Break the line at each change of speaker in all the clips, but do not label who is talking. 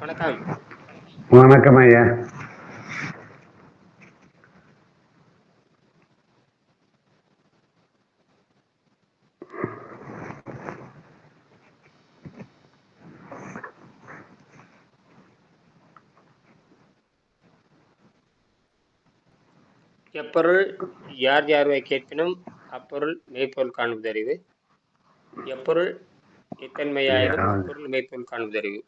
வணக்கம்.
வணக்கம் ஐயா.
எப்பொருள் யார் யார்வை கேட்பினும் அப்பொருள் மெய்ப்பொருள் காண்பதறிவு. எப்பொருள் இத்தன்மையாயிரும் அப்பொருள் மெய்ப்பொருள் காண்பதறிவு.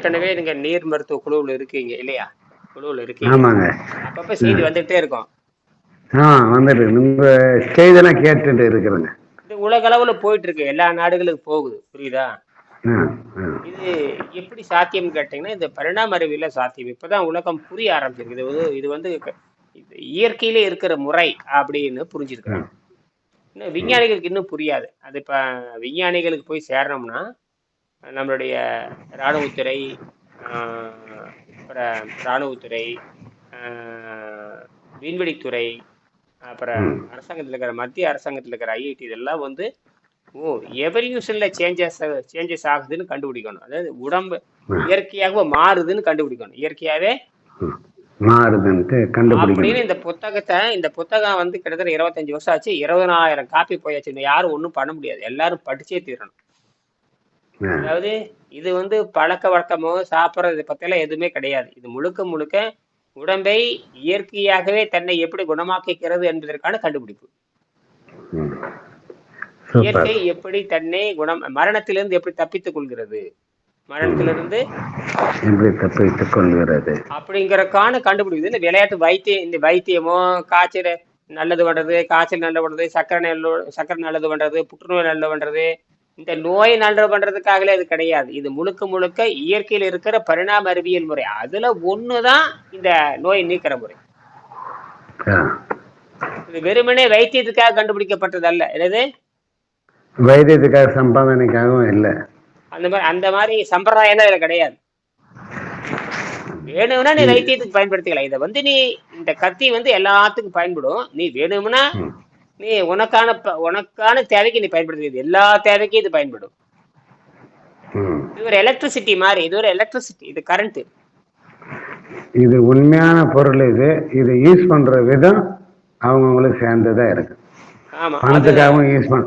ஏற்கனவே நீங்க நீர் மருத்துவ குழுவில் இருக்கீங்க இல்லையா? குழுவில் இருக்கீங்க.
ஆமாங்க.
அப்பப்ப செய்தி வந்துகிட்டே இருக்கும்.
ஆ வந்துட்டு உங்க செய்தெல்லாம் கேட்டுட்டு இருக்கிறேங்க.
இது உலக அளவுல போயிட்டு இருக்கு எல்லா நாடுகளுக்கும் போகுது. புரியுதா? இது எப்படி சாத்தியம்னு கேட்டீங்கன்னா இந்த பரிணாம அறிவியல சாத்தியம். இப்பதான் உலகம் புரிய ஆரம்பிச்சிருக்கு. இது வந்து இது வந்து இயற்கையிலே இருக்கிற முறை அப்படின்னு புரிஞ்சிருக்கிறாங்க இன்னும் விஞ்ஞானிகளுக்கு இன்னும் புரியாது. அது இப்ப விஞ்ஞானிகளுக்கு போய் சேரணும்னா நம்மளுடைய இராணுவத்துறை அப்புறம் இராணுவத்துறை ஆஹ், விண்வெளித்துறை அப்புறம் அரசாங்கத்தில் இருக்கிற மத்திய அரசாங்கத்தில் இருக்கிற ஐஐடி இதெல்லாம் வந்து ஓ எவல்யூஷன்ல சேஞ்சஸ் சேஞ்சஸ் ஆகுதுன்னு கண்டுபிடிக்கணும். அதாவது உடம்பு இயற்கையாக மாறுதுன்னு கண்டுபிடிக்கணும். இயற்கையாவே
ம். மாறுதுன்ட்டு கண்டுபிடிக்கணும்.
அப்படின்னு இந்த புத்தகத்தை இந்த புத்தகம் வந்து கிட்டத்தட்ட இருபத்தஞ்சு வருஷம் ஆச்சு. இருபதனாயிரம் காப்பி போயாச்சு. யாரும் ஒன்றும் பண்ண முடியாது. எல்லாரும் படிச்சே தீரணும். அதாவது இது வந்து பழக்க வழக்கமோ சாப்பிட்றது பத்தியெல்லாம் எதுவுமே கிடையாது. இது முழுக்க முழுக்க உடம்பை இயற்கையாகவே தன்னை எப்படி குணமாக்கிக்கிறது என்பதற்கான கண்டுபிடிப்பு. இயற்கை எப்படி தன்னை குணம் மரணத்திலிருந்து எப்படி தப்பித்துக் கொள்கிறது? மரணத்திலிருந்து
எப்படி தப்பித்துக் கொள்கிறது?
அப்படிங்கறக்கான கண்டுபிடிக்குது இந்த விளையாட்டு வைத்தியம் இந்த வைத்தியமோ காய்ச்சல் நல்லது பண்றது காய்ச்சல் நல்லது பண்றது சக்கரை நல்ல சக்கரை நல்லது பண்றது புற்றுநோய் நல்லது பண்றது இந்த நோய் நல்லது பண்றதுக்காகவே அது கிடையாது. இது முழுக்க முழுக்க இயற்கையில் இருக்கிற பரிணாம அறிவியல் முறை. அதுல ஒண்ணுதான் இந்த நோய் நீக்கிற முறை. இது வெறுமனே வைத்தியத்துக்காக கண்டுபிடிக்கப்பட்டது அல்ல. என்னது?
வைத்தியத்துக்காக சம்பாதனைக்காகவும் இல்லை.
அந்த மாதிரி அந்த மாதிரி சம்பிரதாயம் இதுல கிடையாது. வேணும்னா நீ வைத்தியத்துக்கு பயன்படுத்திக்கலாம். இதை வந்து நீ இந்த கத்தி வந்து எல்லாத்துக்கும் பயன்படும். நீ வேணும்னா. நீ உனக்கான உனக்கான தேவைக்கு நீ பயன்படுத்திக்கிறது எல்லா தேவைக்கும் இது பயன்படும். இது ஒரு எலக்ட்ரிசிட்டி மாதிரி இது ஒரு எலக்ட்ரிசிட்டி இது கரண்ட்
இது உண்மையான பொருள் இது. இது யூஸ் பண்ற விதம் அவங்கவுங்களுக்கு சேர்ந்ததா இருக்கு. பணத்துக்காகவும் யூஸ் பண்ண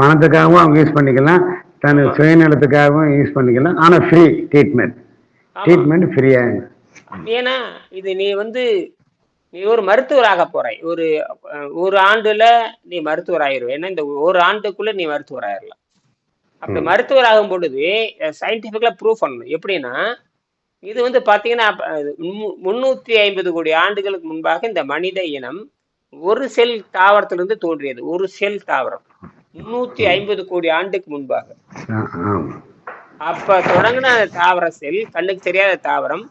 பணத்துக்காகவும் அவங்க யூஸ் பண்ணிக்கலாம். தன் சுயநலத்துக்காகவும் யூஸ் பண்ணிக்கலாம். ஆனா ஃப்ரீ ட்ரீட்மெண்ட் ட்ரீட்மெண்ட் ஃப்ரீயா
ஏன்னா இது நீ வந்து நீ ஒரு மருத்துவராக போறாய். ஒரு ஒரு ஆண்டுல நீ மருத்துவர் ஆயிரும் ஏன்னா இந்த ஒரு ஆண்டுக்குள்ள நீ மருத்துவர் ஆயிரலாம் அப்படி மருத்துவர் ஆகும் பொழுது சயின்டிபிக்கலா ப்ரூவ் பண்ணணும். எப்படின்னா இது வந்து பாத்தீங்கன்னா முன்னூத்தி ஐம்பது கோடி ஆண்டுகளுக்கு முன்பாக இந்த மனித இனம் ஒரு செல் தாவரத்திலிருந்து தோன்றியது. ஒரு செல் தாவரம். முன்னூத்தி ஐம்பது கோடி ஆண்டுக்கு முன்பாக. அப்ப தொடங்கின தாவர செல் கண்ணுக்கு தெரியாத தாவரம்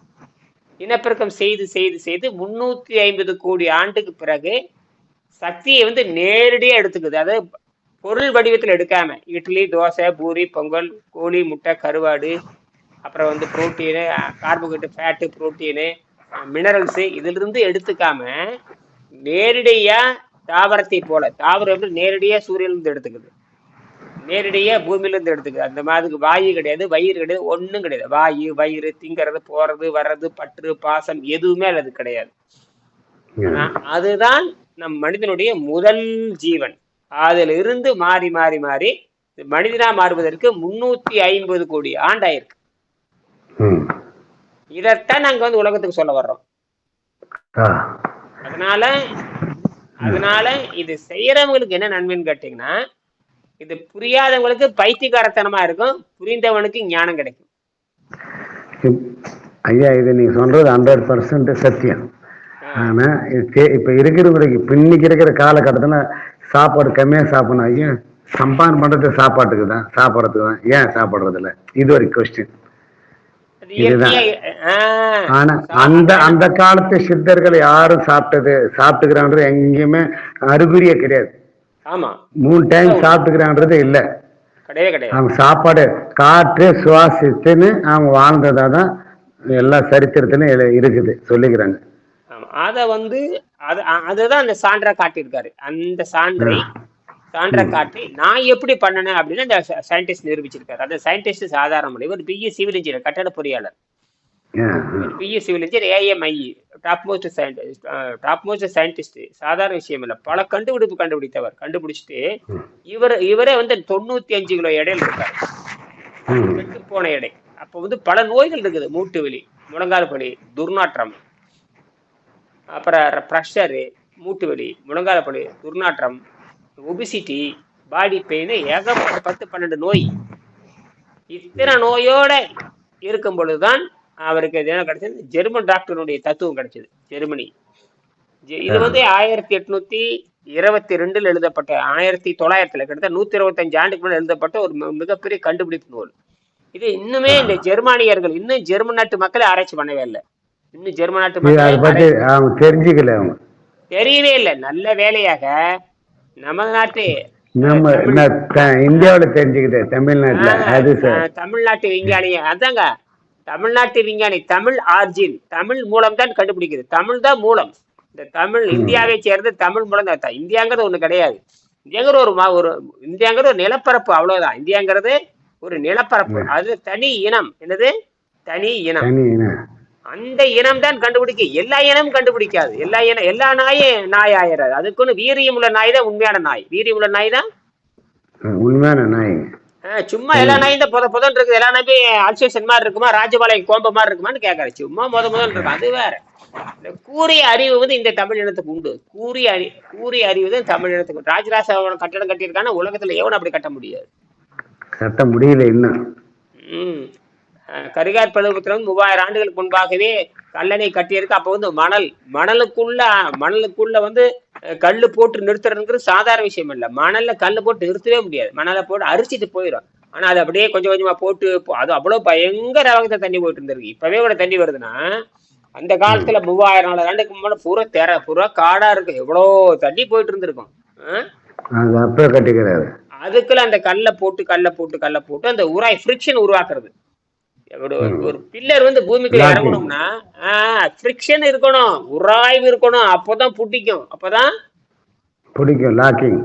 இனப்பெருக்கம் செய்து செய்து செய்து முன்னூத்தி ஐம்பது கோடி ஆண்டுக்கு பிறகு சக்தியை வந்து நேரடியாக எடுத்துக்குது. அதாவது பொருள் வடிவத்தில் எடுக்காம இட்லி தோசை பூரி பொங்கல் கோழி முட்டை கருவாடு அப்புறம் வந்து protein carbohydrate fat protein minerals இதிலிருந்து எடுத்துக்காம நேரடியாக தாவரத்தை போல தாவரம் நேரடியாக நேரடியா எடுத்துக்குது. நேரடியா பூமியில இருந்து எடுத்துக்குது அந்த மாதிரி வாயு கிடையாது வயிறு கிடையாது ஒண்ணும் கிடையாது. வாயு வயிறு திங்கிறது போறது வர்றது பற்று பாசம் எதுவுமே அது கிடையாது. அதுதான் நம் மனிதனுடைய முதல் ஜீவன். அதுல இருந்து மாறி மாறி மாறி மனிதனா மாறுவதற்கு முன்னூத்தி ஐம்பது கோடி ஆண்டாயிருக்கு. இதைத்தான் நாங்க வந்து உலகத்துக்கு சொல்ல வர்றோம். அதனால அதனால இது செய்யறவங்களுக்கு என்ன நன்மைன்னு கேட்டீங்கன்னா இது புரியாதவங்களுக்கு பைத்தியக்காரத்தனமா இருக்கும். புரிந்தவனுக்கு ஞானம் கிடைக்கும்.
ஐயா இது நீங்க சொல்றது ஹண்ட்ரட் பர்சன்ட் சத்தியம். ஆனா இப்ப இருக்கிறவங்களுக்கு இப்ப இன்னைக்கு இருக்கிற காலகட்டத்துல சாப்பாடு கம்மியா சாப்பிடணும். ஐயா சம்பாதனை பண்றது சாப்பாட்டுக்கு தான் சாப்பிட்றதுக்கு தான். ஏன் சாப்பிடுறது இல்ல? இது ஒரு கொஸ்டின் இதுதான். ஆனா அந்த அந்த காலத்து சித்தர்கள் யாரும் சாப்பிட்டது சாப்பிட்டுக்கிறான்றது எங்கேயுமே அறிகுறியே கிடையாது.
ஆமா.
மூணு டைம் சாப்பிட்டுக்கிறான்றது இல்ல.
கிடையவே கிடையாது.
அவங்க சாப்பாடு காற்று சுவாசித்துன்னு அவங்க வாழ்ந்ததா தான் எல்லா சரித்திரத்திலும் இருக்குது சொல்லிக்கிறாங்க.
அத வந்து அது அதுதான் அந்த சான்றா காட்டியிருக்காரு. அந்த சான்றை சான்ற காட்டி நான் எப்படி பண்ணனேன் அப்படின்னு அந்த சயின்டிஸ்ட் நிரூபிச்சிருக்காரு. அந்த சயின்டிஸ்ட் சாதாரண இவர் பிஇ சிவில் இன்ஜினியர் கட்டட பொறியாளர். BE civil engineer AMI top most scientist top most scientist சாதாரண விஷயம் இல்லை. பல கண்டுபிடிப்பு கண்டுபிடித்தவர். கண்டுபிடிச்சிட்டு இவர் இவரே வந்து தொண்ணூத்தி அஞ்சு கிலோ எடையில் இருக்காரு. கெட்டு போன எடை. அப்போ வந்து பல நோய்கள் இருக்குது. மூட்டு வலி முழங்கால் வலி துர்நாற்றம் அப்புறம் ப்ரெஷரு மூட்டு வலி முழங்கால் வலி துர்நாற்றம் ஒபிசிட்டி பாடி பெயின் ஏகப்பட்ட பத்து பன்னெண்டு நோய். இத்தனை நோயோட இருக்கும் பொழுதுதான் அவருக்கு என்ன கிடைச்சது. ஜெர்மன் டாக்டருடைய தத்துவம் கிடைச்சது ஜெர்மனி. இது வந்து ஆயிரத்தி எட்நூத்தி இருபத்தி ரெண்டுல எழுதப்பட்ட ஆயிரத்தி தொள்ளாயிரத்துல கிட்டத்தட்ட நூத்தி இருபத்தஞ்சு ஆண்டுக்கு முன்னாடி எழுதப்பட்ட ஒரு மிகப்பெரிய கண்டுபிடிப்பு நூல். இது இன்னுமே இந்த ஜெர்மானியர்கள் இன்னும் ஜெர்மன் நாட்டு மக்களை ஆராய்ச்சி பண்ணவே இல்லை. இன்னும் ஜெர்மன் நாட்டு மக்களை
தெரிஞ்சுக்கல அவங்க.
தெரியவே இல்லை. நல்ல வேலையாக நம்ம நாட்டு
நம்ம இந்தியாவுல தெரிஞ்சுக்கிட்டேன் தமிழ்நாட்டுல. அது
தமிழ்நாட்டு விஞ்ஞானி அதாங்க தமிழ்நாட்டு விஞ்ஞானி தமிழ் ஆர்ஜின். தமிழ் மூலம் தான் கண்டுபிடிக்குது. தமிழ் தான் மூலம். இந்த தமிழ் இந்தியாவை சேர்ந்த தமிழ் மூலம் தான் இந்தியாங்கிறது ஒண்ணு கிடையாது. இந்தியாங்கிற ஒரு ஒரு இந்தியாங்கிற ஒரு நிலப்பரப்பு அவ்வளவுதான். இந்தியாங்கிறது ஒரு நிலப்பரப்பு. அது தனி இனம். என்னது? தனி இனம். அந்த இனம். தான் கண்டுபிடிக்க. எல்லா இனமும் கண்டுபிடிக்காது. எல்லா இனம் எல்லா நாயும் நாய் ஆயிராது அதுக்குன்னு வீரியம் உள்ள நாய் தான் உண்மையான நாய். வீரியம் உள்ள நாய் தான்
உண்மையான நாய்.
சும்மா எல்லா நாயும் தான் புத புதன் இருக்குது. எல்லா நாயும் அல்சேஷன் மாதிரி இருக்குமா? ராஜபாளையம் கோம்ப மாதிரி இருக்குமான்னு கேட்கறேன் சும்மா முத முதல் இருக்கும் அது வேற. இந்த கூறிய அறிவு வந்து இந்த தமிழ் இனத்துக்கு உண்டு. கூறிய அறி கூறிய அறிவு தான் தமிழ் இனத்துக்கு. ராஜராஜ கட்டடம் கட்டியிருக்கான உலகத்துல எவனும் அப்படி கட்ட முடியாது.
கட்ட முடியல இன்னும்.
கரிகார் பழுவத்துல வந்து மூவாயிரம் ஆண்டுகளுக்கு முன்பாகவே கல்லணை கட்டியிருக்கு அப்போ வந்து மணல் மணலுக்குள்ள மணலுக்குள்ள வந்து கல்லு போட்டு நிறுத்துறதுங்கிறது சாதாரண விஷயம் இல்ல. மணல்ல கல்லு போட்டு நிறுத்தவே முடியாது. மணலை போட்டு அரிச்சிட்டு போயிடும் ஆனா அது அப்படியே கொஞ்சம் கொஞ்சமா போட்டு அது அவ்வளவு பயங்கர வேகத்தை தண்ணி போயிட்டு இருந்திருக்கு. இப்பவே கூட தண்ணி வருதுன்னா அந்த காலத்துல மூவாயிரம் நாலு ஆண்டுக்கு முன்னாடி பூரா தெர பூரா காடா இருக்கு. எவ்வளோ தண்ணி போயிட்டு இருந்திருக்கும். அதுக்குள்ள அந்த கல்லை போட்டு கல்லை போட்டு கல்லை போட்டு அந்த உராய் ஃப்ரிக்ஷன் உருவாக்குறது. ஒரு ஒரு பில்லர் வந்து பூமிக்குள்ள. இறங்கணும்னா ஃப்ரிக்ஷன் இருக்கணும் உராய்வு இருக்கணும் அப்போதான் புட்டிக்கும் அப்போதான்
பிடிக்கும் லாக்கிங்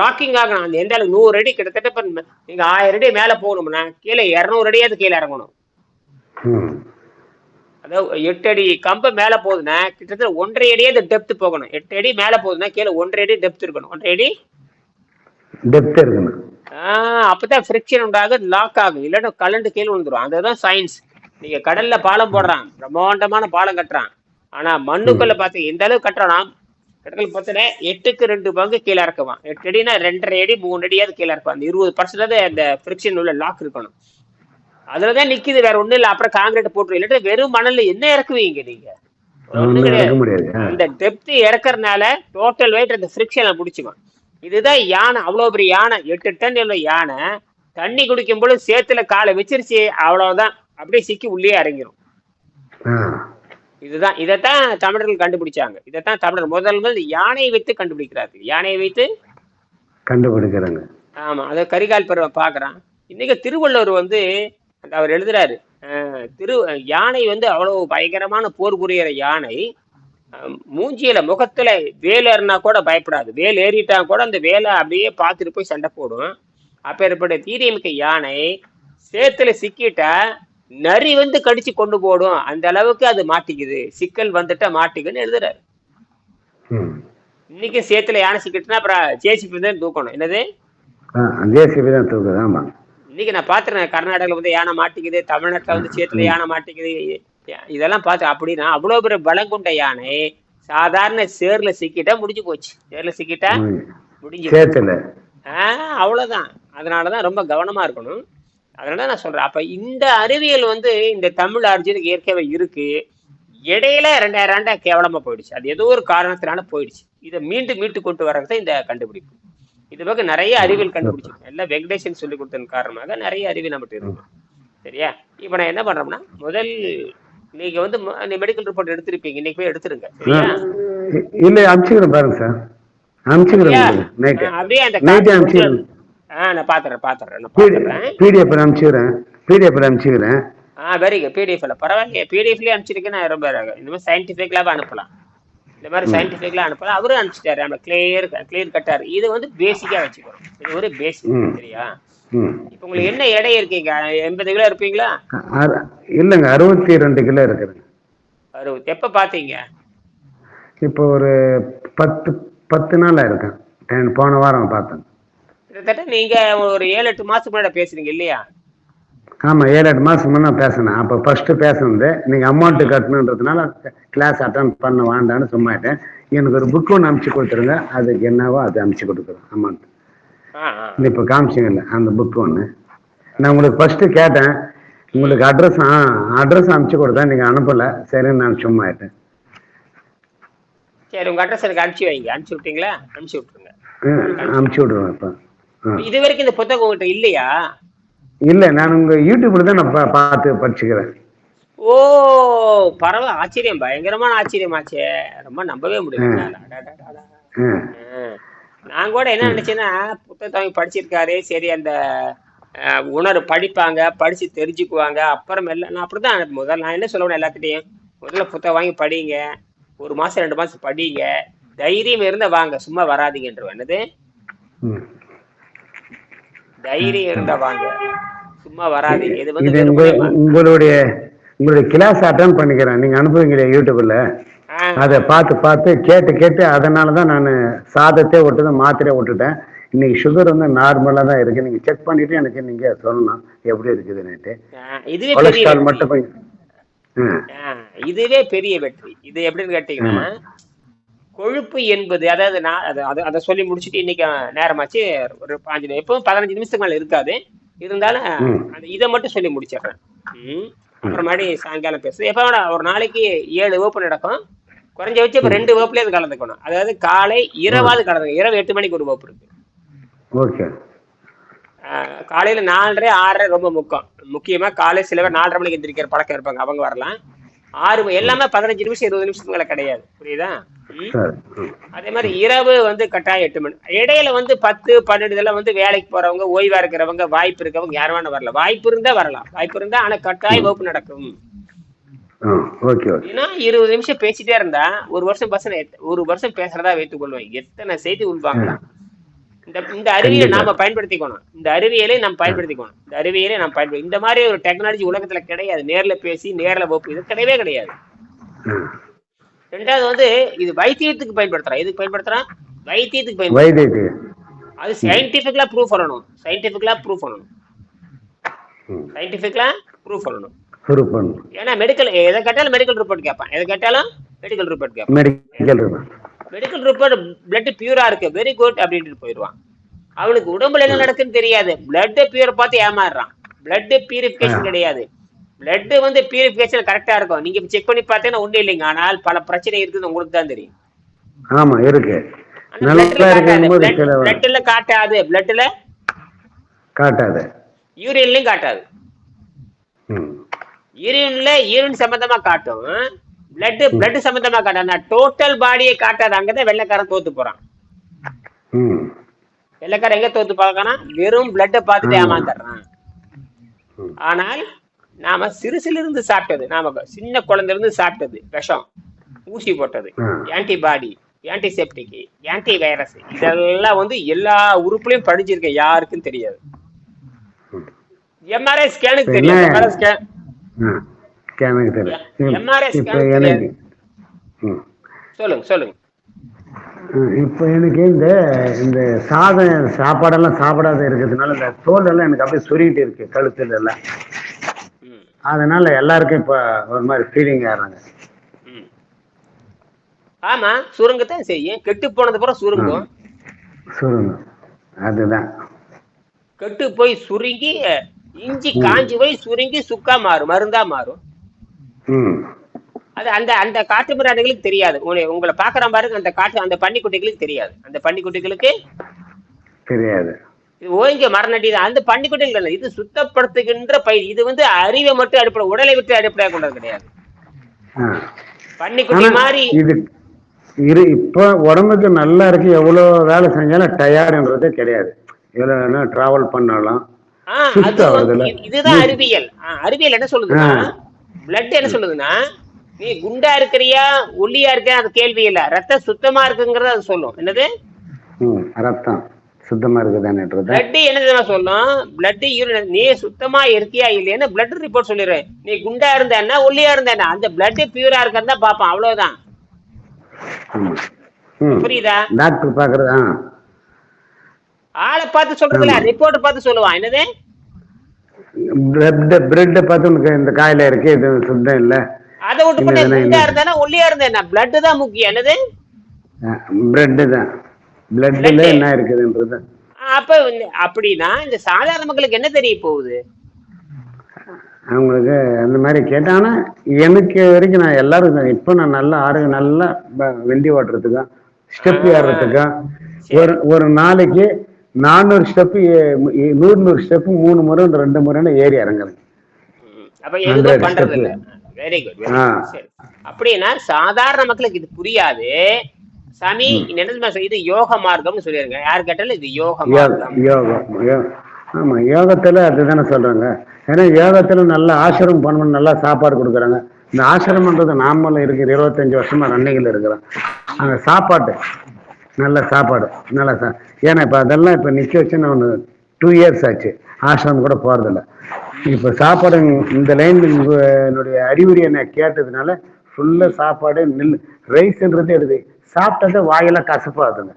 லாக்கிங் ஆகணும். அந்த எந்த அளவுக்கு நூறு அடி கிட்டத்தட்ட இப்ப நீங்க ஆயிரம் அடி மேல போகணும்னா கீழே இரநூறு அடியாவது கீழே இறங்கணும். அதாவது எட்டு அடி கம்பு மேல போகுதுன்னா கிட்டத்தட்ட ஒன்றரை அடியாவது டெப்த் போகணும். எட்டு அடி மேல போகுதுன்னா கீழே ஒன்றரை அடி டெப்த் இருக்கணும். ஒன்றரை அடி
டெப்த் இருக்கணும்.
அப்பதான் ஃப்ரிக்ஷன் உண்டாகும் லாக் ஆகும். இல்லைன்னா கலண்டு கீழே விழுந்துரும். அதுதான் சயின்ஸ் நீங்க கடல்ல பாலம் போடுறான். பிரம்மாண்டமான பாலம் கட்டுறான். ஆனா மண்ணுக்குள்ள பார்த்து எந்த அளவுக்கு கட்டுறானா கடற்கல் பார்த்தா எட்டுக்கு ரெண்டு பங்கு கீழே இறக்குவான். எட்டு அடினா ரெண்டரை அடி மூணு அடியாவது கீழே இறக்குவான். அந்த இருபது பர்சன்ட் அந்த ஃப்ரிக்ஷன் உள்ள லாக் இருக்கணும். அதுலதான் நிக்குது வேற ஒண்ணும் இல்ல. அப்புறம் காங்கிரீட் போட்டு இல்லாட்டி வெறும் மணல்ல என்ன இறக்குவீங்க நீங்க. அந்த டெப்த் இறக்கறனால டோட்டல் வெயிட் அந்த ஃப்ரிக்ஷனை பிடிச்சிக்கும் இதுதான் யானை. அவ்வளோ பெரிய யானை. எட்டு டன் உள்ள யானை. தண்ணி குடிக்கும் பொழுது சேத்துல காலை வச்சிருச்சு அவ்வளவுதான். அப்படியே சிக்கி உள்ளே இறங்கிரும்.
ஆ.
இதுதான். இதைத்தான் தமிழர்கள் கண்டுபிடிச்சாங்க. இதைத்தான் தமிழர் முதல் முதல் யானையை வைத்து கண்டுபிடிக்கிறார்கள். யானையை வைத்து
கண்டுபிடிக்கிறாங்க.
ஆமா அதை கரிகால் பருவம் பார்க்கறான். இன்னைக்கு திருவள்ளுவர் வந்து அவர் எழுதுறாரு திரு யானை வந்து அவ்வளவு பயங்கரமான போர் புரியிற யானை. மூஞ்சியில முகத்துல வேல் ஏறினா கூட பயப்படாது. வேல் ஏறிட்டா கூட அந்த வேலை அப்படியே பார்த்துட்டு போய் சண்டை போடும். அப்பேற்பட்ட தீரியமிக்க யானை சேத்துல சிக்கிட்டா நரி வந்து கடிச்சு கொண்டு போடும். அந்த அளவுக்கு அது மாட்டிக்குது. சிக்கல் வந்துட்டா மாட்டிக்குன்னு எழுதுறாரு. இன்னைக்கு சேத்துல யானை சிக்கிட்டுனா அப்புறம் ஜேசிபி தான் தூக்கணும். என்னது?
ஜேசிபி தான் தூக்குது. ஆமா.
இன்னைக்கு நான் பாத்துறேன் கர்நாடகால வந்து யானை மாட்டிக்குது. தமிழ்நாட்டுல வந்து சேத்துல யானை மாட்டிக்குது. இதெல்லாம் பார்த்து அப்படின்னா அவ்வளவு பெரிய பலம் கொண்ட யானை சாதாரண சேர்ல சிக்கிட்டா முடிஞ்சு போச்சு. சேர்ல சிக்கிட்டா. முடிஞ்சு ஆஹ் அவ்வளவுதான். அதனாலதான் ரொம்ப கவனமா இருக்கணும். அதனால நான் சொல்றேன். அப்ப இந்த அறிவியல் வந்து இந்த தமிழ் அர்ஜுனுக்கு இயற்கையாவே இருக்கு. இடையில ரெண்டாயிரம் ஆண்டா கேவலமா போயிடுச்சு. அது ஏதோ ஒரு காரணத்தினால போயிடுச்சு. இதை மீண்டும் மீட்டு கொண்டு வர்றது இந்த கண்டுபிடிப்பு. இது பக்கம் நிறைய அறிவியல் கண்டுபிடிச்சிருக்கேன் எல்லாம் வெங்கடேசன் சொல்லி கொடுத்ததன் காரணமாக நிறைய அறிவியல் நம்மகிட்ட இருக்கு. சரியா? இப்ப நான் என்ன பண்றோம்னா முதல் நீங்க வந்து மெடிக்கல் ரிப்போர்ட் எடுத்திருப்பீங்க. இன்னைக்கு போய் எடுத்துருங்க.
இல்ல. அனுப்பிச்சுக்கிறேன் பாருங்க சார்.
ஆ, அப்படியே அந்த
நைட்டு
ஆ நான் பாத்துறேன் பாத்துறேன் நான் பாத்துறேன்.
பிடிஎஃப் அனுப்பிச்சுக்கிறேன். பிடிஎஃப் அனுப்பிச்சுக்கிறேன்.
ஆ வெரி குட் பிடிஎஃப்ல பரவாயில்லையே பிடிஎஃப்லயே அனுப்பிச்சிருக்கேன் நான் ரொம்ப இந்த மாதிரி சயின்டிஃபிக் லேப் அனுப்பலாம். இந்த மாதிரி சயின்டிஃபிக்லாம் அனுப்பலாம் அவரும் அனுப்பிச்சிட்டாரு. நம்ம கிளியர் கிளியர் கட்டார் இது வந்து பேசிக்கா வச்சுக்கிறோம் இது ஒரு பேசிக். சரியா? இப்போ உங்களுக்கு என்ன எடை இருக்கீங்க? எண்பது கிலோ இருப்பீங்களா?
இல்லைங்க. அறுபத்தி ரெண்டு கிலோ இருக்குதுங்க.
அறுபது எப்ப பாத்தீங்க?
இப்போ ஒரு பத்து பத்து நாளாக இருக்கேன். போன வாரம் பார்த்தேன்.
கிட்டத்தட்ட நீங்க ஒரு ஏழு எட்டு மாசத்துக்கு முன்னாடி பேசுறீங்க இல்லையா?
ஆமாம் ஏழு எட்டு மாதம் முன்னே பேசினேன். அப்போ ஃபஸ்ட்டு பேசுனது நீங்கள் அமௌண்ட்டு கட்டணுன்றதுனால கிளாஸ் அட்டன் பண்ண வேண்டான்னு சும்மாட்டேன் எனக்கு ஒரு புக் ஒன்று அனுப்பிச்சி கொடுத்துருங்க. அதுக்கு என்னவோ அது அனுப்பிச்சி கொடுக்குறேன் அமௌண்ட் இப்போ காமிச்சிங்கல்ல அந்த புக் ஒன்று நான் உங்களுக்கு ஃபஸ்ட்டு கேட்டேன். உங்களுக்கு அட்ரஸ் ஆ அட்ரஸ் அனுப்பிச்சி கொடுத்தேன். நீங்கள் அனுப்பலை. சரின்னு நான் சும்மா ஆயிட்டேன்.
சரி உங்க அட்ரஸ் எனக்கு அனுப்பிச்சு வைங்க. அனுப்பிச்சு விட்டீங்களா? அனுப்பிச்சு விட்டுருங்க.
அனுப்பிச்சி விடுவேன் இப்போ.
இது வரைக்கும் இந்த புத்தகம் உங்ககிட்ட இல்லையா?
இல்லை நான் உங்கள் யூடியூப்பில் தான் நான் பார்த்து படிச்சுக்கிறேன்.
ஓ பரவாயில்ல. ஆச்சரியம். பயங்கரமான ஆச்சரியமாச்சே ரொம்ப நம்பவே முடியல. நான் கூட என்ன நினைச்சேன்னா புத்தகத்தை படிச்சிருக்காரு சரி அந்த அஹ், உணர்வு படிப்பாங்க படிச்சு தெரிஞ்சுக்குவாங்க அப்புறம் எல்லாம் நான் அப்படிதான் முதல்ல நான் என்ன சொல்லுவேன் எல்லாத்துட்டையும் முதல்ல புத்தகம் வாங்கி படிங்க ஒரு மாசம் ரெண்டு மாசம் படிங்க தைரியம் இருந்தா வாங்க சும்மா வராதீங்கன்றவன் என்னது தைரியம் இருந்தா வாங்க சும்மா வராதீங்க. இது வந்து
உங்களுடைய உங்களுடைய கிளாஸ் அட்டன் பண்ணிக்கிறேன். நீங்க அனுப்புவீங்களே யூடியூப்ல? அதை பார்த்து பார்த்து கேட்டு கேட்டு அதனால தான் நான் சாதத்தை விட்டது மாத்திரையை விட்டுட்டேன். இன்னைக்கு சுகர் வந்து நார்மலாக தான் இருக்கு. நீங்க செக் பண்ணிட்டு எனக்கு நீங்க சொல்லணும் எப்படி
பெரிய
கொலஸ்ட்ரால். மட்டும்
இதுவே பெரிய வெற்றி. இது எப்படின்னு கேட்டீங்கன்னா கொழுப்பு என்பது அதாவது நான் அதை அதை சொல்லி முடிச்சுட்டு இன்னைக்கு நேரமாச்சு ஒரு பாஞ்சு எப்பவும் பதினஞ்சு நிமிஷத்துக்கு மேல இருக்காது. இருந்தாலும். அந்த இதை மட்டும் சொல்லி முடிச்சிடுறேன். அப்புறமாடி சாயங்காலம் பேசுது எப்போ ஒரு நாளைக்கு ஏழு வகுப்பு நடக்கும். குறைஞ்ச வச்சு இப்போ ரெண்டு வகுப்புல இது கலந்துக்கணும். அதாவது காலை இரவாவது கலந்துக்கணும். இரவு எட்டு மணிக்கு ஒரு வகுப்பு இருக்கு.
ஓகே.
காலையில நாலரை ஆறரை ரொம்ப முக்கியம். முக்கியமா காலை சில பேர் நாலரை மணிக்கு எந்திரிக்கிற பழக்கம் இருப்பாங்க. அவங்க வரலாம். ஆறு எல்லாமே பதினஞ்சு நிமிஷம் இருபது நிமிஷத்துக்கு மேல கிடையாது. புரியுதா. அதே மாதிரி இரவு வந்து கட்டாயம் எட்டு மணி. இடையில வந்து பத்து பன்னெண்டு இதெல்லாம் வந்து வேலைக்கு போறவங்க ஓய்வா இருக்கிறவங்க வாய்ப்பு இருக்கவங்க யார் வேணா வரலாம் வாய்ப்பு இருந்தா வரலாம். வாய்ப்பு இருந்தா ஆனா கட்டாயம் வகுப்பு நடக்கும். ஏன்னா இருபது நிமிஷம் பேசிட்டே இருந்தா ஒரு வருஷம் பசங்க ஒரு வருஷம் பேசுறதா வைத்துக் கொள்வோம். எத்தனை செய்தி உள்வாங்கலாம். இந்த இந்த அறிவியலை நாம பயன்படுத்திக்கணும். இந்த அறிவியலை நாம் பயன்படுத்திக்கணும். இந்த அறிவியலை நாம் பயன்படுத்தி இந்த மாதிரி ஒரு டெக்னாலஜி உலகத்துல கிடையாது. நேர்ல பேசி நேர்ல வகுப்பு. இது கிடையவே கிடையாது. ரெண்டாவது வந்து இது வைத்தியத்துக்கு பயன்படுத்துறான். எதுக்கு பயன்படுத்துறான்? வைத்தியத்துக்கு பயன்படுத்துறான். அது சயின்டிபிக்கலா ப்ரூவ் பண்ணணும். சயின்டிபிக்கலா ப்ரூவ் பண்ணணும்.
ம்.
சயின்டிபிக்கலா ப்ரூவ் பண்ணணும். ஏன்னா மெடிக்கல் எதை கேட்டாலும் மெடிக்கல் ரிப்போர்ட் கேட்பான். எதை கேட்டாலும் மெடிக்கல் ரிப்போர்ட் கேட்பான்.
மெடிக்கல்
ரிப்போர்ட் பிளட் பியூரா இருக்கு. வெரி குட் அப்படின்ட்டு போயிடுவான். அவனுக்கு உடம்புல என்ன நடக்குன்னு தெரியாது. பிளட் பியூரை பார்த்து ஏமாறுறான். பிளட் பியூரிஃபிகேஷன் கிடையாது. பிளட் வந்து பியூரிஃபிகேஷன் கரெக்டா இருக்கும். நீங்க செக் பண்ணி பார்த்தீங்கன்னா ஒண்ணும் இல்லைங்க. ஆனால் பல பிரச்சனை இருக்குது உங்களுக்கு தான் தெரியும்.
ஆமா இருக்கு.
bloodல காட்டாது. பிளட்ல
காட்டாது.
யூரின்லயும் காட்டாது.
ம்.
யூரின்ல யூரின் சம்பந்தமா காட்டும். பிளட் பிளட் சம்பந்தமா காட்டாது. டோட்டல் பாடியை காட்டாது அங்கதான் வெள்ளைக்காரன் தோத்து போறான்.
ம்
வெள்ளைக்காரன் எங்க தோத்து பார்க்கறான் வெறும் பிளட்டை பார்த்துட்டு
ஆமா.
ஏமாந்துடுறான். ஆனால் நாம சிறுசுல இருந்து சாப்பிட்டது. நாம சின்ன குழந்தைல இருந்து சாப்பிட்டது. விஷம் ஊசி போட்டது. ஆன்டிபாடி ஆன்டிசெப்டிக் ஆன்டி வைரஸ் இதெல்லாம் வந்து எல்லா உறுப்புலயும் படிச்சிருக்க யாருக்கும் தெரியாது. எம்ஆர்ஐ ஸ்கேனுக்கு தெரியும் எம்ஆர்ஐ ஸ்கேன்
ஸ்கேனுக்கு தெரியும் இப்போ எனக்கு
சொல்லுங்க சொல்லுங்க.
இப்போ எனக்கு இந்த இந்த சாதம் சாப்பாடெல்லாம் சாப்பிடாத இருக்கிறதுனால இந்த தோல் எல்லாம் எனக்கு அப்படியே சொருகிட்டு இருக்கு கழுத்துல எல்லாம் அதனால எல்லாருக்கும் இப்போ ஒரு மாதிரி ஃபீலிங் ஆகிறாங்க.
ஆமா சுருங்கத்தான் செய்யும். கெட்டு போனது அப்புறம் சுருங்கும்.
சுருங்க அதுதான்.
கெட்டு போய் சுருங்கி இஞ்சி காஞ்சி போய் சுருங்கி சுக்கா மாறும். மருந்தா மாறும். அது அந்த அந்த காட்டு மிராண்டிகளுக்கு தெரியாது. உங்களை பாக்குற பாருங்க அந்த காட்டு அந்த பன்னிக்குட்டிகளுக்கு தெரியாது. அந்த பன்னிக்குட்டிகளுக்கு
தெரியாது.
ஓய்ங்க மரணடி தான் அந்த பன்னிக்குட்டிகள் இல்லை இது சுத்தப்படுத்துகின்ற பயிர். இது வந்து அறிவை மட்டும் அடிப்படை உடலை விட்டு அடிப்படையாக கொண்டது கிடையாது. பன்னிக்குட்டி மாதிரி
இது இரு இப்போ உடம்புக்கு நல்லா இருக்கு எவ்வளோ வேலை செஞ்சாலும் டயர்டுன்றதே கிடையாது. எவ்வளோ வேணா ட்ராவல் பண்ணலாம்.
இதுதான் அறிவியல். அறிவியல் என்ன சொல்லுதுன்னா பிளட் என்ன சொல்லுதுன்னா நீ குண்டா இருக்கிறியா ஒல்லியா இருக்கியா அது கேள்வி இல்ல. ரத்தம் சுத்தமா இருக்குங்கிறத அது சொல்லும். என்னது?
ரத்தம் சுத்தமா இருக்குதானேன்றத.
பிளட் என்ன சொல்லும்? பிளட் யூரின் நீ சுத்தமா இருக்கியா இல்லையான்னு பிளட் ரிப்போர்ட் சொல்லிடு நீ குண்டா இருந்தேன்னா ஒல்லியா இருந்தேன்னா அந்த பிளட் பியூரா இருக்கிறதா பாப்பான் அவ்வளவுதான். புரியுதா?
டாக்டர் பாக்குறது
ஆளை பார்த்து சொல்றதுல ரிப்போர்ட் பார்த்து சொல்லுவான். என்னது?
பிரெட் பார்த்து உனக்கு இந்த காயில இருக்கு இது சுத்தம் இல்லை
அதை விட்டு குண்டா
இல்ல.
இருந்தேன்னா ஒல்லியா இருந்தேன்னா பிளட் தான் முக்கியம் என்னது
பிரெட்டு தான் பிளட்ல. என்ன இருக்குதுன்றது
அப்ப வந்து- அப்படின்னா இந்த சாதாரண மக்களுக்கு என்ன தெரிய போகுது
அவங்களுக்கு அந்த மாதிரி கேட்டேன் ஆனா எனக்கு வரைக்கும் நான் எல்லாரும். இப்போ நான் நல்லா ஆரோக்கிய நல்லா வண்டி ஓட்டுறதுக்கும் ஸ்டெப். ஏறுறதுக்கும் ஒரு ஒரு நாளைக்கு நானூறு ஸ்டெப்பு நூறு நூறு ஸ்டெப்பு மூணு முறை ரெண்டு முறைன்னு ஏறி இறங்குறேன்.
வெரி குட் அப்படின்னா சாதாரண மக்களுக்கு இது புரியாது. சாமி? இது யோக மார்க்கம்னு சொல்லிருங்க யார் கேட்டாலும் இது யோக மார்க்கம்.
யோகம் ஆமா யோகத்துல அதுதானே சொல்றாங்க. ஏன்னா யோகத்துல நல்ல ஆசிரமம் பண்ணணும் நல்லா சாப்பாடு கொடுக்குறாங்க. இந்த ஆசிரமன்றது நாமளும் இருக்கிற இருபத்தஞ்சு வருஷமா ரன்னிங்கில் இருக்கிறோம். அந்த சாப்பாடு நல்ல சாப்பாடு நல்ல சா ஏன்னா இப்போ அதெல்லாம் இப்போ நிற்க வச்சு நான் ஒன்று டூ இயர்ஸ் ஆச்சு. ஆசிரமம் கூட போகிறதில்ல இப்போ சாப்பாடு இந்த லைன் என்னுடைய அறிகுறியை நான் கேட்டதுனால ஃபுல்லாக சாப்பாடு நெல் ரைஸ்ன்றது எடுது சாப்பிட்டது வாயெல்லாம் கசப்பாகுதுங்க.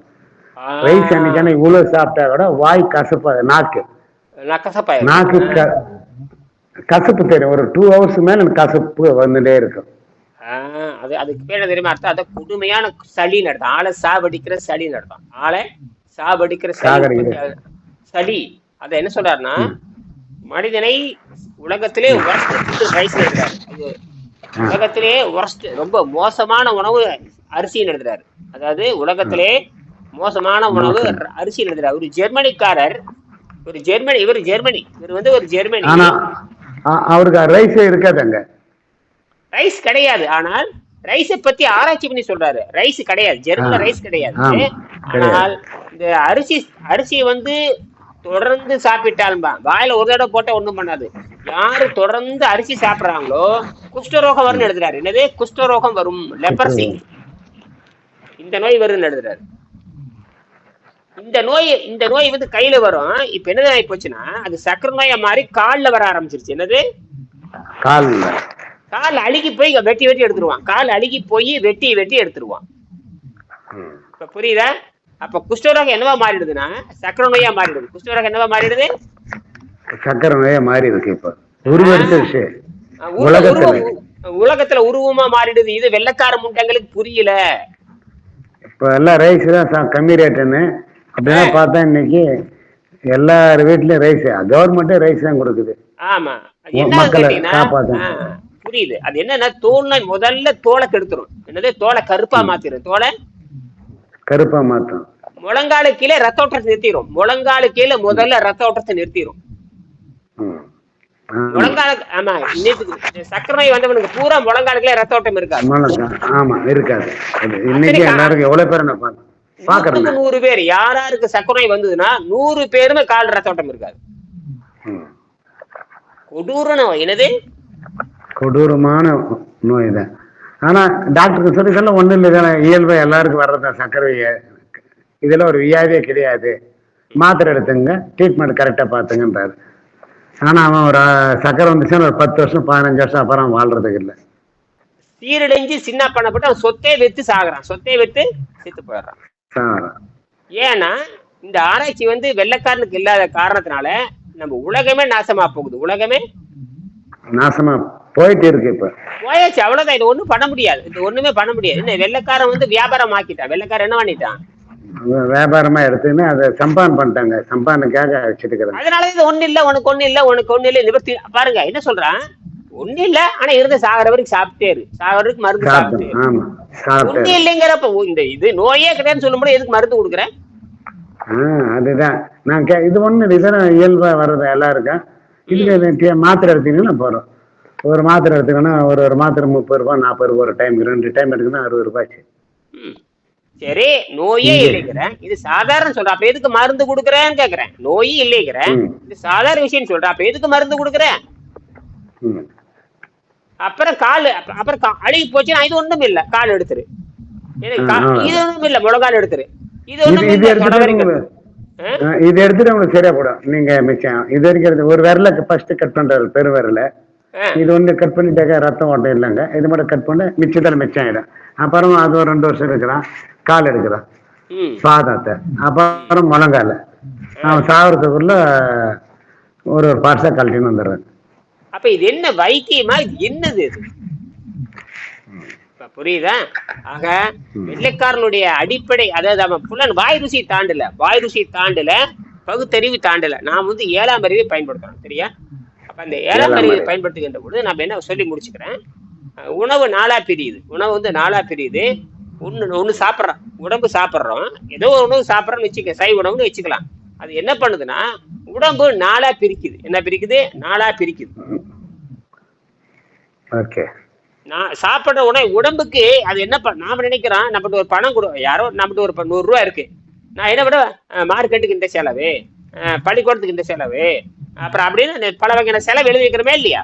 ஆ.
ரைஸ் அன்னைக்கான இவ்வளவு சாப்பிட்டா கூட வாய் கசப்பாது நாக்கு. நாக்கு க- கசப்பு தெரியும். ஒரு டூ ஹவர்ஸ் மேல எனக்கு கசப்பு வந்துட்டே இருக்கும்.
அது அதுக்கு பேர் தெரியுமா? அர்த்தம் அதை கொடுமையான சளி நடத்தும். ஆளை சாவடிக்கிற சளி நடத்தும். ஆளை சாவடிக்கிற சளி. சளி. அதை என்ன சொல்றாருன்னா மனிதனை உலகத்திலே worst ரைஸ் அது உலகத்திலே worst ரொம்ப மோசமான உணவு அரிசி நடத்துறாரு அதாவது உலகத்திலே மோசமான உணவு அரிசி நடத்துறாரு ஒரு ஜெர்மனிக்காரர். ஒரு ஜெர்மனி இவர் ஜெர்மனி. இவர் வந்து ஒரு ஜெர்மனி.
அவருக்கு ரைஸே இருக்காதுங்க
ரைஸ் கிடையாது. ஆனால் ரைஸை பத்தி ஆராய்ச்சி பண்ணி சொல்றாரு. ரைஸ் கிடையாது. ஜெர்மன்ல
ஆ.
ரைஸ் கிடையாது. ஆனால் இந்த அரிசி அரிசியை வந்து தொடர்ந்து சாப்பிட்டாலும்பா வாயில ஒரு தடவை போட்டா ஒண்ணும் பண்ணாது. யாரு தொடர்ந்து அரிசி சாப்பிடுறாங்களோ குஷ்டரோகம் வரும்னு எழுதுறாரு. என்னது? குஷ்டரோகம் வரும். லெப்பர்சி இந்த நோய் வரும்னு எழுதுறாரு. இந்த நோய் இந்த நோய் வந்து கையில வரும். இப்ப என்ன ஆகி போச்சுன்னா அது சக்கரை நோயா மாறி கால்ல வர ஆரம்பிச்சிருச்சு. என்னது?
கால்ல.
கால் அழுகி போய் இங்க வெட்டி வெட்டி எடுத்துருவான். கால் அழுகி போய் வெட்டி வெட்டி எடுத்துருவான். இப்ப புரியுதா? அப்ப குஷ்டரோகம் என்னவா மாறிடுதுன்னா சக்கரை நோயா மாறிடுது. குஷ்டரோகம் என்னவா மாறிடுது?
சக்கரை நோயே மாறி இருக்கு. இப்போ உருவெடுத்த உலகத்துல.
உலகத்துல உருவமா மாறிடுது. இது வெள்ளக்கார முண்டங்களுக்கு புரியல.
இப்போ எல்லாம் ரைஸ் தான் கம்மி ரேட்டுன்னு அப்படின்னா பார்த்தா இன்னைக்கு எல்லார் வீட்லயும் ரைஸ் கவர்மெண்ட்டே ரைஸ் தான் கொடுக்குது.
ஆமா.
மக்களை காப்பாத்தணும்.
புரியுது. அது என்னன்னா தோல்னா முதல்ல தோலை கெடுத்துரும். என்னது? தோலை கருப்பா மாத்திரும். தோலை
கருப்பா மாத்தம்.
முழங்காலு கீழே ரத்த ஓட்டத்தை நிறுத்திடும் முழங்காலு கீழே முதல்ல ரத்த ஓட்டத்தை நிறுத்திடும். முழங்கால ஆமா இன்னைக்கு சக்கரை வந்தவனுக்கு பூரா முழங்காலுக்குள்ள ரத்த ஓட்டம் இருக்காது
ஆமா இருக்காது. இன்னைக்கு
நூறு பேர் யாராருக்கு சக்கரை வந்ததுன்னா நூறு பேருமே கால் ரத்த ஓட்டம் இருக்காது. கொடூர நோய் என்னது?
கொடூரமான நோய் தான் ஆனா டாக்டருக்கு சொல்லி சொல்ல ஒண்ணும் இல்லை இதெல்லாம் இயல்பா எல்லாருக்கும் வர்றதுதான் சர்க்கரை. இதெல்லாம் ஒரு வியாதியே கிடையாது. மாத்திரை எடுத்துங்க ட்ரீட்மெண்ட் கரெக்டா பாத்துங்கன்றாரு ஆனா அவன் ஒரு அஹ், சர்க்கரை வந்துச்சுன்னா ஒரு பத்து வருஷம் பதினஞ்சு வருஷம் அப்புறம் வாழ்றதுக்கு இல்லை.
சீரடைஞ்சு சின்ன பண்ணப்பட்டு அவன் சொத்தே வித்து சாகுறான். சொத்தே வித்து செத்து போயிடுறான். ஏன்னா இந்த ஆராய்ச்சி வந்து வெள்ளைக்காரனுக்கு இல்லாத காரணத்தினால நம்ம உலகமே நாசமா போகுது. உலகமே
நாசமா போயிட்டு இருக்கு இப்ப.
போயாச்சு அவ்வளவுதான். இது ஒண்ணும் பண்ண முடியாது. இது ஒண்ணுமே பண்ண முடியாது. என்ன வெள்ளைக்காரன் வந்து வியாபாரம் ஆக்கிட்டான் வெள்ளைக்காரன் என்ன பண்ணிட்டான்?
வியாபாரமா எடுத்துன்னு அதை சம்பான் பண்ணிட்டாங்க. சம்பானுக்காக வச்சுட்டுக்கிறாங்க
அதனால இது ஒண்ணு இல்ல உனக்கு ஒண்ணு இல்ல உனக்கு ஒண்ணு இல்ல. நிவர்த்தி பாருங்க என்ன சொல்றான்? ஒண்ணு இல்ல ஆனா இருந்த சாகர வரைக்கும் சாப்பிட்டே இரு. சாகர வரைக்கும் மருந்து சாப்பிட்டே ஒண்ணு இல்லைங்கிறப்ப இந்த இது நோயே கிடையாதுன்னு சொல்லும்போது எதுக்கு மருந்து கொடுக்குறேன்
அதுதான். நான் கே இது ஒண்ணு இதெல்லாம் இயல்பா வர்றது எல்லாருக்கும்? இதுக்கு மாத்திரை எடுத்தீங்கன்னா போறோம் ஒரு மாத்திரை எடுத்துக்கன்னா ஒரு ஒரு மாத்திரை முப்பது ரூபாய் நாற்பது ரூபாய் ஒரு டைம் ரெண்டு டைம் எடுக்கணும் அறுபது ரூபாய்ச்சு
ம். சரி நோயே இல்லைங்கிறேன். இது சாதாரண சொல்றேன். அப்ப எதுக்கு மருந்து கொடுக்குறேன்னு கேக்குறேன். நோயே இல்லைங்கிறேன். இது சாதாரண விஷயம் சொல்றேன். அப்ப எதுக்கு மருந்து கொடுக்குறேன்? அப்புறம் கால் அப்ப- அப்புறம் அழுகி போச்சுன்னா இது ஒண்ணும் இல்ல. கால் எடுத்துரு. இது ஒண்ணும் இல்ல. முழங்கால் எடுத்துரு. இது
இது
ஒண்ணும்
இது
இல்ல.
எடுத்துட்டு இது உங்களுக்கு சரியா போடும் நீங்க மிச்சம். இது வரைக்கும் ஒரு விரல ஃபர்ஸ்ட் கட் பண்றாரு பெரு விரல. இது ஒண்ணு கட் பண்ணிட்டாக்க ரத்தம் ஓட்டம் இல்லைங்க. இது மட்டும் கட் பண்ணி மிச்சத்தில் மிச்சம் ஆயிடும். அப்புறம் அது ஒரு ரெண்டு வருஷம் இருக்கிறான் கால் எடுக்கிறான் பாதத்தை அப்புறம் முழங்கால. அவன் சாகிறதுக்குள்ள ஒரு ஒரு பார்ட்ஸா கழட்டின்னு வந்துடுறேன்.
அப்ப இது என்ன வைத்தியமா? இது என்னது? புரியுதா? ஆக வெள்ளைக்காரனுடைய அடிப்படை அதாவது அவன் புலன் வாய் ருசி தாண்டல. வாய் ருசி தாண்டல பகுத்தறிவு தாண்டல. நாம் வந்து ஏழாம் அறிவை பயன்படுத்துறோம் சரியா? அப்ப அந்த ஏழாம் அறிவை. பயன்படுத்துகின்ற பொழுது நம்ம என்ன சொல்லி முடிச்சுக்கிறேன்? உணவு நாளா பிரியுது. உணவு வந்து நாளா பிரியுது. ஒண்ணு ஒண்ணு சாப்பிட்றோம். உடம்பு சாப்பிட்றோம். ஏதோ ஒரு உணவு சாப்பிட்றோம்னு வச்சுக்க சை உணவுன்னு வச்சுக்கலாம். அது என்ன பண்ணுதுன்னா உடம்பு நாளா பிரிக்குது. என்ன பிரிக்குது? நாளா பிரிக்குது.
ஓகே.
நான் சாப்பிட்ற உணவு உடம்புக்கு அது என்ன நாம நினைக்கிறோம் நம்மகிட்ட ஒரு பணம் கொடு யாரோ நம்மகிட்ட ஒரு ப- நூறு ரூபா இருக்கு. நான் என்ன விட மார்க்கெட்டுக்கு இந்த செலவு பள்ளிக்கூடத்துக்கு இந்த செலவு அப்புறம் அப்படின்னு பல வகையான செலவு எழுதி வைக்கிறோமே இல்லையா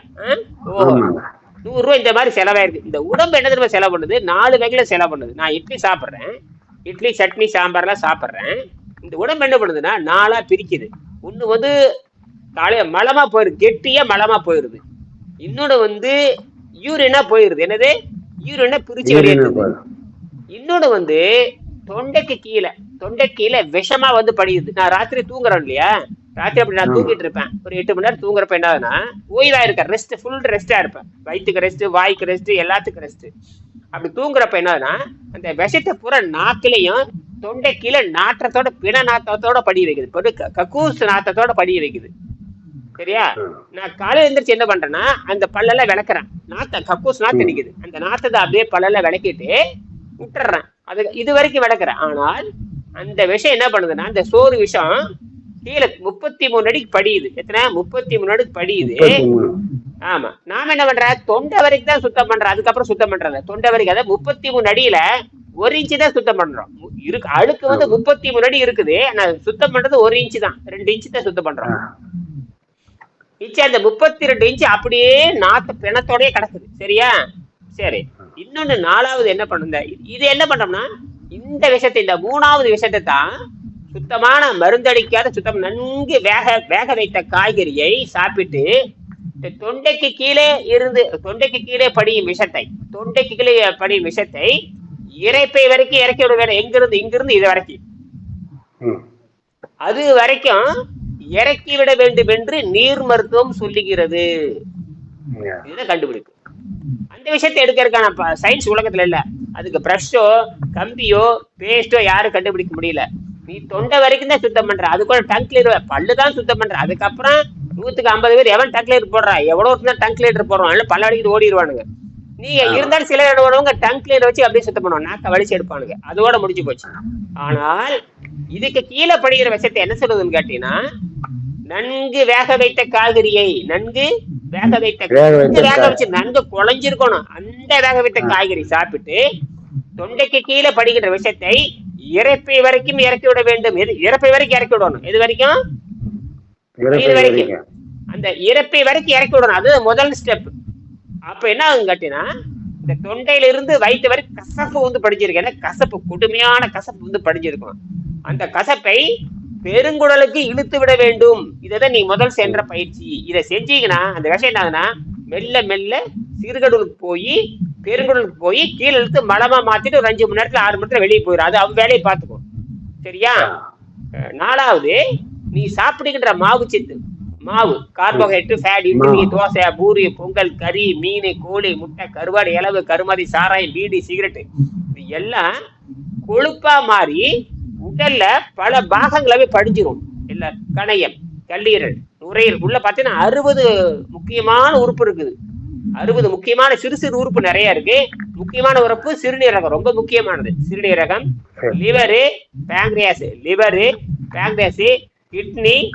நூறு ரூபாய் இந்த மாதிரி செலவாயிருக்கு. இந்த உடம்பு என்ன தெரியுமா செலவு பண்ணுது? நாலு வகையில செலவு பண்ணுது. நான் இட்லி சாப்பிட்றேன். இட்லி சட்னி சாம்பார்லாம் சாப்பிட்றேன். இந்த உடம்பு என்ன பண்ணுதுன்னா நாளா பிரிக்குது. ஒண்ணு வந்து காலையில மலமா போயிருது கெட்டியா மலமா போயிருது இன்னொன்னு வந்து யூரினா போயிருது என்னது? யூரினா பிரிச்சு வெளியேற்றுது.
போதும்
இன்னொன்னு வந்து தொண்டைக்கு கீழே தொண்டை கீழே விஷமா வந்து படியுது. நான் ராத்திரி தூங்குறேன் இல்லையா? ராத்திரி அப்படி நான். தூங்கிட்டு இருப்பேன். ஒரு எட்டு மணி நேரம் தூங்குறப்ப என்ன ஆகுதுன்னா ஓய்வா இருக்கேன் ரெஸ்ட் ஃபுல் ரெஸ்டா இருப்பேன். வயிற்றுக்கு ரெஸ்ட் வாய்க்கு ரெஸ்ட் எல்லாத்துக்கும் ரெஸ்ட் அப்படி தூங்குறப்ப என்ன ஆகுதுன்னா அந்த விஷத்தை பூரா நாக்கிலையும் தொண்டை கீழே நாற்றத்தோட பிண நாத்தத்தோட படிய வைக்குது. கக்கூஸ் நாத்தத்தோட படிய வைக்குது. சரியா? நான் காலையில எந்திரிச்சு என்ன பண்றேன்னா அந்த பல்லெல்லாம் விளக்குறேன். நாத்த கக்கூஸ் நாத்து நிக்குது. அந்த நாத்தத்தை அப்படியே பல்லெல்லாம் விளக்கிட்டு விட்டுறேன். அது இது வரைக்கும் விளக்குறேன். ஆனால் அந்த விஷம் என்ன பண்ணுதுன்னா அந்த சோறு விஷம் கீழே முப்பத்தி மூணு அடிக்கு படியுது. எத்தனை? முப்பத்தி மூணு அடிக்கு படியுது ஆமா. நாம என்ன பண்ற தொண்டை வரைக்கும் தான் சுத்தம் பண்றோம். அதுக்கப்புறம் சுத்தம் பண்றது தொண்டை வரைக்கும் அதாவது முப்பத்தி மூணு அடியில ஒரு இன்ச்சு தான் சுத்தம் பண்றோம். இருக்கு அழுக்கு வந்து முப்பத்தி மூணு அடி இருக்குது. ஆனா சுத்தம் பண்றது ஒரு இன்ச்சு தான். ரெண்டு இன்ச்சு தான் சுத்தம் பண்றோம். மிச்சம் அந்த முப்பத்தி ரெண்டு இன்ச்சு அப்படியே நாத்து பிணத்தோடயே கிடக்குது. சரியா? சரி. இன்னொன்னு நாலாவது என்ன பண்ணுங்க இது என்ன பண்றோம்னா இந்த விஷயத்தை இந்த மூணாவது விஷயத்தை தான் சுத்தமான மருந்தடிக்காத சுத்தம் நன்கு வேக வேக வைத்த காய்கறியை சாப்பிட்டு தொண்டைக்கு கீழே இருந்து தொண்டைக்கு கீழே படியும் விஷத்தை தொண்டைக்கு கீழே படியும் விஷத்தை இறைப்பை வரைக்கும் இறக்கி விட வேணும் எங்கிருந்து இங்கிருந்து இது வரைக்கும். அது வரைக்கும் இறக்கி விட வேண்டும் என்று நீர் மருத்துவம் சொல்லுகிறது. இதுதான் கண்டுபிடிப்பு. அந்த விஷயத்தை எடுக்கிறதுக்கான சயின்ஸ் உலகத்துல இல்ல. அதுக்கு பிரஷோ கம்பியோ பேஸ்டோ யாரும் கண்டுபிடிக்க முடியல. நீ தொண்டை வரைக்கும் தான் சுத்தம் பண்ற. அது கூட டங் கிளீனர் பல்லு தான் சுத்தம் பண்ற. அதுக்கப்புறம் நூத்துக்கு ஐம்பது பேர் எவன் டங் கிளீனர் போடுறா? எவ்வளோ தான் டங் கிளீனர் போடுறான். இல்லை பல்ல அடிக்கிட்டு ஓடிடுவானுங்க நீங்க இருந்தாலும் சில இடவங்க டங் கிளீனர் வச்சு அப்படியே சுத்தம் பண்ணுவாங்க நாக்க வலிச்சு எடுப்பானுங்க. அதோட முடிஞ்சு போச்சு. ஆனால் இதுக்கு கீழே படிக்கிற விஷயத்தை என்ன சொல்றதுன்னு கேட்டீங்கன்னா நன்கு வேக வைத்த காய்கறியை நன்கு வேக வைத்த
வேக.
வச்சு நன்கு குழஞ்சிருக்கணும். அந்த வேக வைத்த காய்கறி சாப்பிட்டு தொண்டைக்கு கீழே படுகின்ற விஷயத்தை இறப்பை வரைக்கும் இறக்கி விட வேண்டும். எது? இறப்பை வரைக்கும் இறக்கி விடணும். எது வரைக்கும்? இது வரைக்கும். அந்த இறப்பை வரைக்கும் இறக்கி விடணும். அது முதல் ஸ்டெப் அப்ப என்ன ஆகும் கேட்டீங்கன்னா இந்த தொண்டையில இருந்து வயிற்று வரைக்கும் கசப்பு வந்து படிஞ்சிருக்கு ஏன்னா கசப்பு கொடுமையான கசப்பு வந்து படிஞ்சிருக்கும் அந்த கசப்பை பெருங்குடலுக்கு இழுத்து விட வேண்டும். இதைதான் நீ முதல் சென்ற பயிற்சி. இதை செஞ்சீங்கன்னா அந்த விஷயம் என்ன ஆகுதுன்னா மெல்ல மெல்ல சிறுகடலுக்கு போய் பெருங்குடலுக்கு போய் கீழே இழுத்து மலமா மாத்திட்டு ஒரு அஞ்சு மணி நேரத்துல ஆறு மணி நேரத்துல வெளியே போயிடும் அது அவன் வேலையை பார்த்துக்கும். சரியா? நாலாவது நீ சாப்பிடுகின்ற மாவு சத்து. மாவு கார்போஹைட்ரேட் ஃபேட் இட்லி தோசை பூரி பொங்கல் கறி மீன் கோழி முட்டை கருவாடு இலவு கருமதி சாராயம் பீடி சிகரெட் இது எல்லாம் கொழுப்பா மாறி உடல்ல பல பாகங்களாவே படிஞ்சிரும். இல்ல கணையம் கல்லீரல் நுரையீரல். உள்ள பாத்தீங்கன்னா அறுபது முக்கியமான உறுப்பு இருக்குது. அறுபது முக்கியமான சிறு சிறு உறுப்பு நிறைய இருக்கு. முக்கியமான உறுப்பு சிறுநீரகம் ரொம்ப முக்கியமானது. சிறுநீரகம். Liver pancreas liver pancreas kidney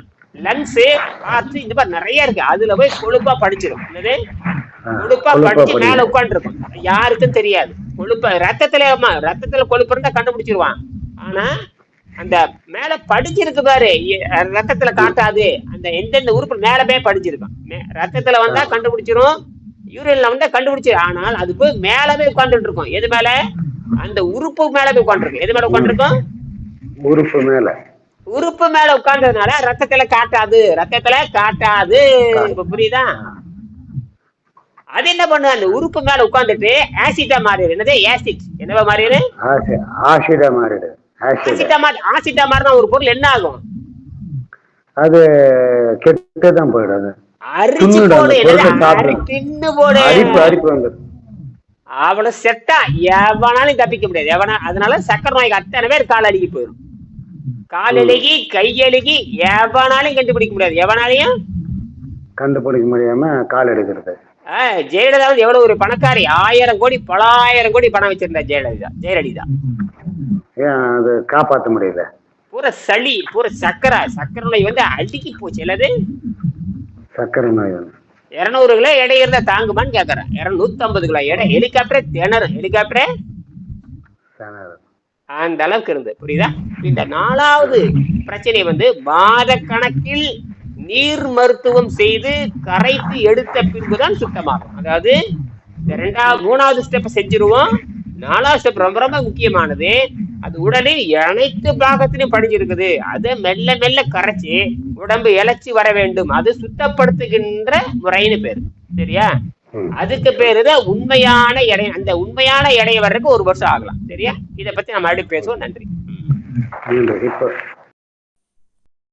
lungs பார்த்து இந்த மாதிரி நிறைய இருக்கு. அதுல போய் கொழுப்பா படிச்சிடும். என்னது? கொழுப்பா படிச்சு. மேல உட்காந்துருக்கும் யாருக்கும் தெரியாது. கொழுப்பா ரத்தத்துல ரத்தத்துல கொழுப்பு இருந்தா கண்டுபிடிச்சிருவான். ஆனா அந்த மேல படிச்சிருக்கு பாரு. ரத்தத்துல காட்டாது. அந்த எந்தெந்த உறுப்பு மேல போய் படிச்சிருக்கும் ரத்தத்துல வந்தா கண்டுபிடிச்சிரும். யூரின்ல வந்து கண்டுபிடிச்சு ஆனால் அது போய் மேலவே உட்கார்ந்துட்டு இருக்கும் எது மேல? அந்த உறுப்பு மேல போய் உட்காந்துருக்கு எது மேல உட்காந்துருக்கும்
உறுப்பு மேல.
உறுப்பு மேல உட்கார்ந்ததுனால ரத்தத்துல காட்டாது. ரத்தத்துல காட்டாது. இப்ப புரியுதா? அது என்ன பண்ணு அந்த உறுப்பு மேல உட்கார்ந்துட்டு ஆசிட்டா மாறிடு என்னது? ஆசிட் என்னவா மாறிடு
ஆசி ஆசிடா மாறிடு ஆசிட்.
ஆசிட்டா மாறி ஆசிட்டா மாறினா ஒரு பொருள் என்ன ஆகும்?
அது கெட்டு தான் போயிடும்
அரிச்சு போடு
அந்த பொருளை
என்னது?
சாப்பிடு.
அரி தின்னு போடு. அவ்வளவு செட்டா எவனாலும் தப்பிக்க முடியாது. எவனா அதனால சக்கரை நோய்க்கு அத்தனை பேர் கால் அழுகி போயிடும் கால் அழுகி கை அழுகி எவனாலையும் கண்டுபிடிக்க முடியாது. எவனாலையும்?
கண்டுபிடிக்க முடியாம கால் எடுக்கிறது
ஜெயலலிதா வந்து எவ்வளவு ஒரு பணக்காரி. ஆயிரம் கோடி பலாயிரம் கோடி பணம் வச்சிருந்தா ஜெயலலிதா ஜெயலலிதா.
அது காப்பாற்ற முடியல?
பூரா சளி பூரா சக்கரை. சக்கரை நோய் வந்து அழுகி போச்சு. இல்லது
சர்க்கரை நோய்
இருநூறு கிலோ எடை இருந்தா தாங்குமான்னு கேக்குறேன். இருநூத்தி ஐம்பது கிலோ எடை ஹெலிகாப்டரே திணறு ஹெலிகாப்டரே. அந்த அளவுக்கு இருந்து புரியுதா? இந்த நாலாவது பிரச்சனை வந்து மாத கணக்கில் நீர் மருத்துவம் செய்து கரைத்து எடுத்த பின்புதான் சுத்தமாகும். அதாவது இந்த ரெண்டாவது மூணாவது ஸ்டெப் செஞ்சிருவோம். நாலாவது ஸ்டெப் ரொம்ப ரொம்ப முக்கியமானது. அது உடலில் அனைத்து பாகத்திலும் படிஞ்சிருக்குது. அதை மெல்ல மெல்ல கரைச்சு உடம்பு இழைச்சி வர வேண்டும். அது சுத்தப்படுத்துகின்ற முறைன்னு பேரு. சரியா. அதுக்கு பேரு தான் உண்மையான எடை. அந்த உண்மையான எடை வர்றதுக்கு ஒரு வருஷம் ஆகலாம். சரியா? இதை பத்தி நம்ம மறுபடியும் பேசுவோம். நன்றி.
நன்றி இப்போ